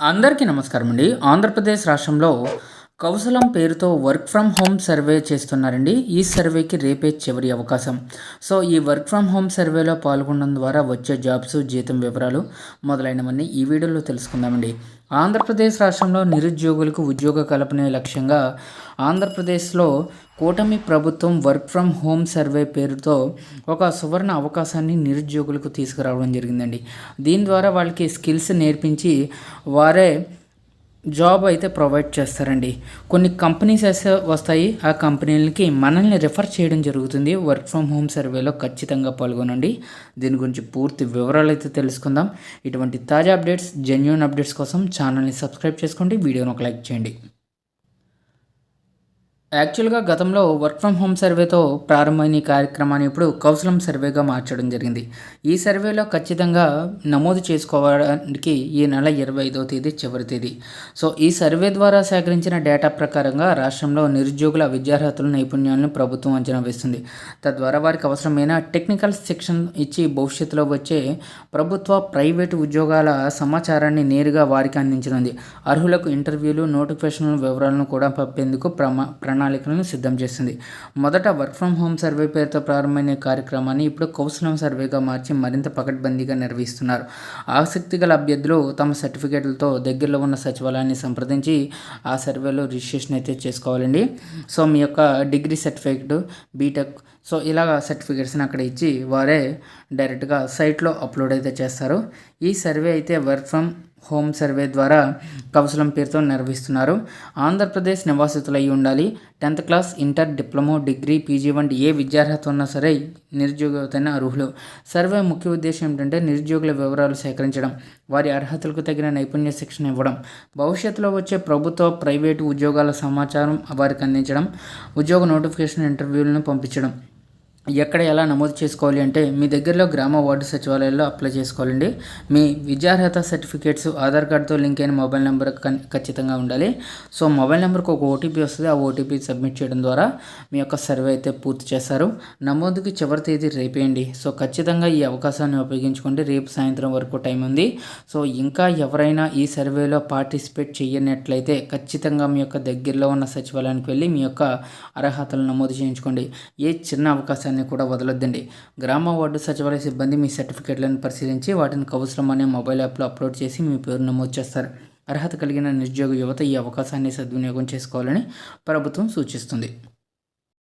అందరికీ నమస్కారం అండి ఆంధ్రప్రదేశ్ రాష్ట్రంలో కౌశలం పేరుతో వర్క్ ఫ్రమ్ హోమ్ సర్వే చేస్తున్నారండి. ఈ సర్వేకి రేపే చివరి అవకాశం. సో ఈ వర్క్ ఫ్రమ్ హోమ్ సర్వేలో పాల్గొనడం ద్వారా వచ్చే జాబ్స్ జీతం వివరాలు మొదలైనవన్నీ ఈ వీడియోలో తెలుసుకుందామండి. ఆంధ్రప్రదేశ్ రాష్ట్రంలో నిరుద్యోగులకు ఉద్యోగ కల్పనే లక్ష్యంగా ఆంధ్రప్రదేశ్లో కూటమి ప్రభుత్వం వర్క్ ఫ్రమ్ హోమ్ సర్వే పేరుతో ఒక సువర్ణ అవకాశాన్ని నిరుద్యోగులకు తీసుకురావడం జరిగిందండి. దీని ద్వారా వాళ్ళకి స్కిల్స్ నేర్పించి వారే జాబ్ అయితే ప్రొవైడ్ చేస్తారండి. కొన్ని కంపెనీస్ వస్తాయి. ఆ కంపెనీలకి మనల్ని రిఫర్ చేయడం జరుగుతుంది. వర్క్ ఫ్రమ్ హోమ్ సర్వేలో ఖచ్చితంగా పాల్గొనండి. దీని గురించి పూర్తి వివరాలు అయితే తెలుసుకుందాం. ఇటువంటి తాజా అప్డేట్స్ జెన్యున్ అప్డేట్స్ కోసం ఛానల్ని సబ్స్క్రైబ్ చేసుకోండి. వీడియోని ఒక లైక్ చేయండి. యాక్చువల్గా గతంలో వర్క్ ఫ్రమ్ హోమ్ సర్వేతో ప్రారంభమైన ఈ కార్యక్రమాన్ని ఇప్పుడు కౌశలం సర్వేగా మార్చడం జరిగింది. ఈ సర్వేలో ఖచ్చితంగా నమోదు చేసుకోవడానికి ఈ నెల ఇరవై ఐదో తేదీ చివరి తేదీ. సో ఈ సర్వే ద్వారా సేకరించిన డేటా ప్రకారంగా రాష్ట్రంలో నిరుద్యోగుల విద్యార్హతల నైపుణ్యాలను ప్రభుత్వం అంచనా వేస్తుంది. తద్వారా వారికి అవసరమైన టెక్నికల్ శిక్షణ ఇచ్చి భవిష్యత్తులో వచ్చే ప్రభుత్వ ప్రైవేటు ఉద్యోగాల సమాచారాన్ని నేరుగా వారికి అందించనుంది. అర్హులకు ఇంటర్వ్యూలు నోటిఫికేషన్ల వివరాలను కూడా పంపేందుకు ప్రమా ప్రణాళికలను సిద్ధం చేసింది. మొదట వర్క్ ఫ్రమ్ హోమ్ సర్వే పేరుతో ప్రారంభమైన కార్యక్రమాన్ని ఇప్పుడు కౌశలం సర్వేగా మార్చి మరింత పకడ్బందీగా నిర్వహిస్తున్నారు. ఆసక్తి గల అభ్యర్థులు తమ సర్టిఫికేట్లతో దగ్గరలో ఉన్న సచివాలయాన్ని సంప్రదించి ఆ సర్వేలో రిజిస్ట్రేషన్ అయితే చేసుకోవాలండి. సో మీ యొక్క డిగ్రీ సర్టిఫికేట్ బీటెక్ సో ఇలాగ సర్టిఫికేట్స్ని అక్కడ ఇచ్చి వారే డైరెక్ట్గా సైట్లో అప్లోడ్ అయితే చేస్తారు. ఈ సర్వే అయితే వర్క్ ఫ్రమ్ హోమ్ సర్వే ద్వారా కౌశలం పేరుతో నిర్వహిస్తున్నారు. ఆంధ్రప్రదేశ్ నివాసితులై ఉండాలి. Tenth class inter diploma degree PG వంటి ఏ విద్యార్హత ఉన్నా సరే నిరుద్యోగతైన అర్హులు. సర్వే ముఖ్య ఉద్దేశం ఏంటంటే నిరుద్యోగుల వివరాలు సేకరించడం వారి అర్హతలకు తగిన నైపుణ్య శిక్షణ ఇవ్వడం భవిష్యత్తులో వచ్చే ప్రభుత్వ ప్రైవేటు ఉద్యోగాల సమాచారం వారికి అందించడం ఉద్యోగ నోటిఫికేషన్ ఇంటర్వ్యూలను పంపించడం ఎక్కడ ఎలా నమోదు చేసుకోవాలి అంటే మీ దగ్గరలో గ్రామ వార్డు సచివాలయాల్లో అప్లై చేసుకోవాలండి. మీ విద్యార్హత సర్టిఫికేట్స్ ఆధార్ కార్డుతో లింక్ అయిన మొబైల్ నెంబర్ ఖచ్చితంగా ఉండాలి. సో మొబైల్ నెంబర్కి ఒక ఓటీపీ వస్తుంది. ఆ ఓటీపీ సబ్మిట్ చేయడం ద్వారా మీ యొక్క సర్వే అయితే పూర్తి చేస్తారు. నమోదుకి చివరి తేదీ రేపేయండి. సో ఖచ్చితంగా ఈ అవకాశాన్ని ఉపయోగించుకోండి. రేపు సాయంత్రం వరకు టైం ఉంది. సో ఇంకా ఎవరైనా ఈ సర్వేలో పార్టిసిపేట్ చేయనట్లయితే ఖచ్చితంగా మీ యొక్క దగ్గరలో ఉన్న సచివాలయానికి వెళ్ళి మీ యొక్క అర్హతలు నమోదు చేయించుకోండి. ఏ చిన్న అవకాశాన్ని అవకాశాన్ని కూడా వదలొద్దండి. గ్రామ వార్డు సచివాలయ సిబ్బంది మీ సర్టిఫికేట్లను పరిశీలించి వాటిని కవసరం అనే మొబైల్ యాప్లో అప్లోడ్ చేసి మీ పేరు నమోదు చేస్తారు. అర్హత కలిగిన నిరుద్యోగ యువత ఈ అవకాశాన్ని సద్వినియోగం చేసుకోవాలని ప్రభుత్వం సూచిస్తుంది.